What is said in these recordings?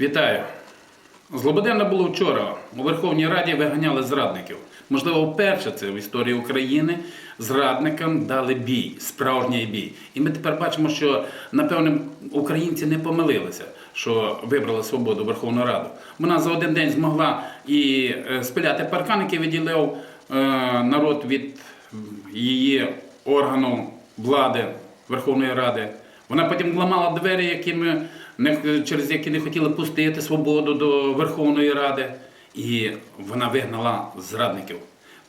Вітаю. Злободенна було вчора. У Верховній Раді виганяли зрадників. Можливо, вперше це в історії України зрадникам дали бій, справжній бій. І ми тепер бачимо, що напевне українці не помилилися, що вибрали свободу Верховну Раду. Вона за один день змогла і е, спиляти паркан, який виділяв е, народ від її органу влади Верховної Ради. Вона потім ламала двері, якими через які не хотіли пустити свободу до Верховної Ради. І вона вигнала зрадників.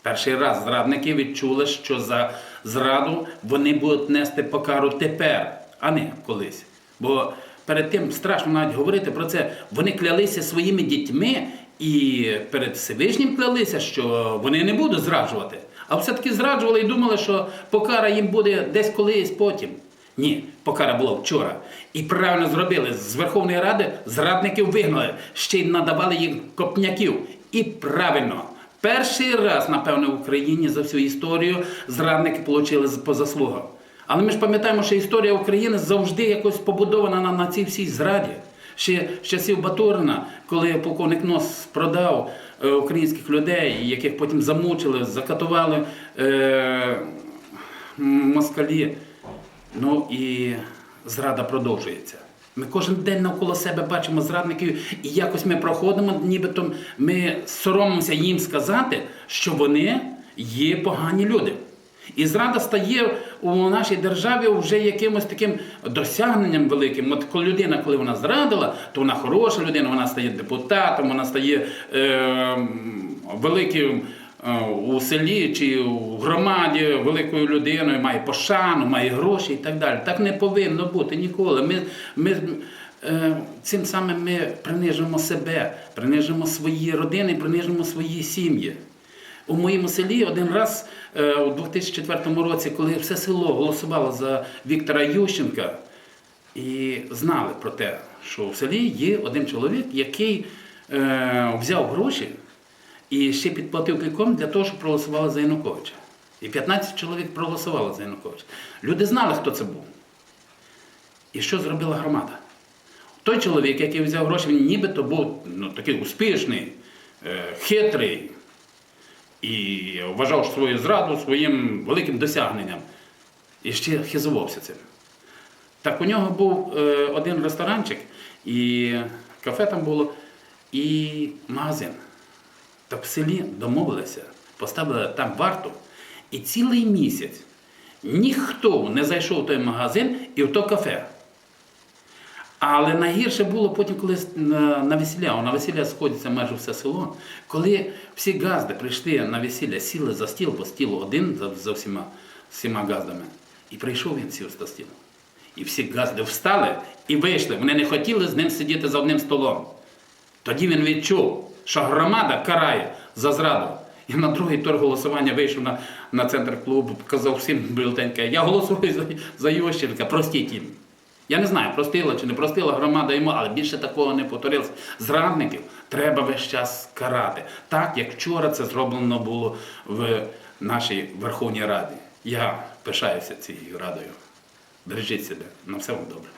Перший раз зрадники відчули, що за зраду вони будуть нести покару тепер, а не колись. Бо перед тим страшно навіть говорити про це. Вони клялися своїми дітьми і перед Всевишнім клялися, що вони не будуть зраджувати. А все-таки зраджували і думали, що покара їм буде десь колись потім. Ні, покара була вчора. І правильно зробили. З Верховної Ради зрадників вигнали, ще й надавали їм копняків. І правильно. Перший раз, напевно, в Україні за всю історію зрадники отримали по заслугам. Але ми ж пам'ятаємо, що історія України завжди якось побудована на, на цій всій зраді. Ще з часів Батурина, коли полковник Нос продав е, українських людей, яких потім замучили, закатували е, москалі. Ну і зрада продовжується. Ми кожен день навколо себе бачимо зрадників, і якось ми проходимо, нібито ми соромимося їм сказати, що вони є погані люди. І зрада стає у нашій державі вже якимось таким досягненням великим. От коли людина, коли вона зрадила, то вона хороша людина, вона стає депутатом, вона стає е, великим у селі чи у громаді великою людиною, має пошану, має гроші і так далі. Так не повинно бути ніколи. Ми, ми е, цим самим ми принижимо себе, принижимо свої родини, принижимо свої сім'ї. У моєму селі один раз е, у 2004 році, коли все село голосувало за Віктора Ющенка, і знали про те, що в селі є один чоловік, який е, взяв гроші і ще підплатив кільком для того, щоб проголосували за Януковича. І 15 чоловік проголосували за Януковича. Люди знали, хто це був. І що зробила громада? Той чоловік, який взяв гроші, він нібито був ну, такий успішний, е, хитрий і вважав свою зраду своїм великим досягненням. І ще хизувався цим. Так у нього був е, один ресторанчик, і кафе там було, і магазин. Так в селі домовилися, поставили там варту, і цілий місяць ніхто не зайшов в той магазин і в то кафе. Але найгірше було потім, коли на, весілля, на весілля сходиться майже все село, коли всі газди прийшли на весілля, сіли за стіл, бо стіл один за, за всіма, всіма газдами. І прийшов він сів за стіл. І всі газди встали і вийшли. Вони не хотіли з ним сидіти за одним столом. Тоді він відчув, що громада карає за зраду. І на другий тур голосування вийшов на, на центр клубу, показав всім бюлетенька. Я голосую за, за Ющенка, простіть їм. Я не знаю, простила чи не простила громада йому, але більше такого не повторилося. Зрадників треба весь час карати. Так, як вчора це зроблено було в нашій Верховній Раді. Я пишаюся цією радою. Бережіть себе. На все вам добре.